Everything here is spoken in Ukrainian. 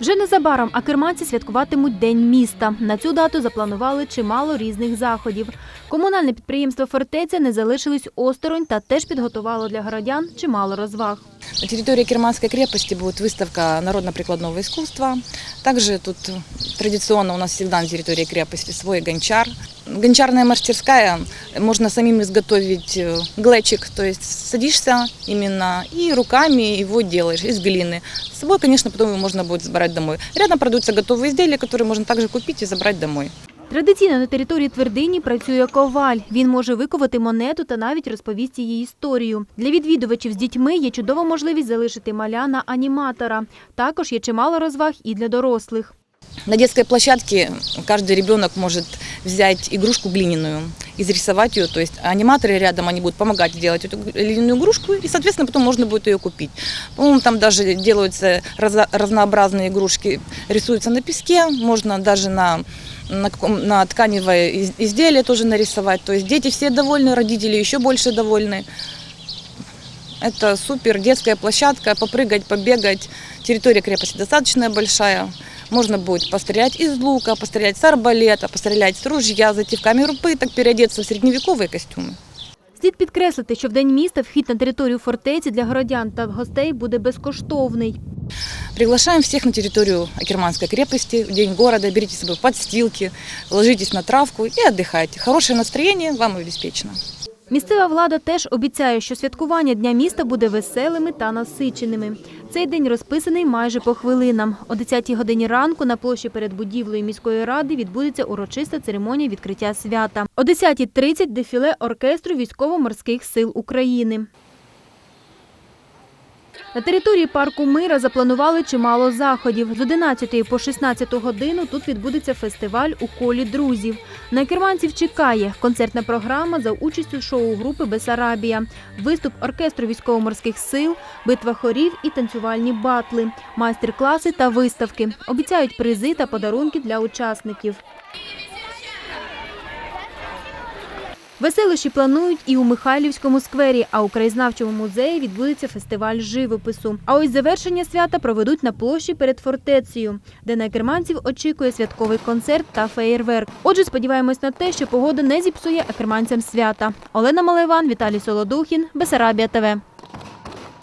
Вже незабаром акерманці святкуватимуть День міста. На цю дату запланували чимало різних заходів. Комунальне підприємство Фортеця не залишилось осторонь та теж підготувало для городян чимало розваг. На території Керманської крепості буде виставка народно-прикладного іскусства. Також тут традиційно у нас завжди на території крепості свій гончар Гончарная мастерская, можно самим изготовить э, глечик, то есть садишься именно и руками его делаешь из глины. С собой, конечно, потом его можно будет забрать домой. Рядом продаются готовые изделия, которые можно также купить и забрать домой. Традиційно на території твердині працює коваль. Він може виковати монету та навіть розповісти її історію. Для відвідувачів з дітьми є чудова можливість залишити маля на аніматора. Також є чимало розваг і для дорослих. На детской площадке каждый ребенок может взять игрушку глиняную, изрисовать ее. То есть аниматоры рядом, они будут помогать делать эту глиняную игрушку, и, соответственно, потом можно будет ее купить. По-моему, там даже делаются разнообразные игрушки, рисуются на песке, можно даже на на, каком, на тканевое из- изделие тоже нарисовать. То есть дети все довольны, родители еще больше довольны. Это супер детская площадка, попрыгать, побегать. Территория крепости достаточно большая. Можно будет пострелять из лука, пострелять с арбалета, пострелять с ружья, зайти в камеру пыток, переодеться в средневековые костюмы. Слід підкреслити, що в день міста вхід на територію фортеці для городян та гостей буде безкоштовний. Приглашаем всех на территорию Акерманской крепости в день города. Берите с собой подстилки, ложитесь на травку и отдыхайте. Хорошее настроение вам обеспечено. Місцева влада теж обіцяє, що святкування Дня міста буде веселими та насиченими. Цей день розписаний майже по хвилинам. О 10-й годині ранку на площі перед будівлею міської ради відбудеться урочиста церемонія відкриття свята. О 10.30 – дефіле оркестру військово-морських сил України. На території парку Мира запланували чимало заходів. З 11 по 16 годину тут відбудеться фестиваль у колі друзів. На керманців чекає концертна програма за участю шоу-групи Бесарабія, виступ оркестру військово-морських сил, битва хорів і танцювальні батли, майстер-класи та виставки. Обіцяють призи та подарунки для учасників. Веселощі планують і у Михайлівському сквері, а у краєзнавчому музеї відбудеться фестиваль живопису. А ось завершення свята проведуть на площі перед фортецею, де на керманців очікує святковий концерт та феєрверк. Отже, сподіваємось на те, що погода не зіпсує акерманцям свята. Олена Малеван, Віталій Солодухін, Бесарабія ТВ.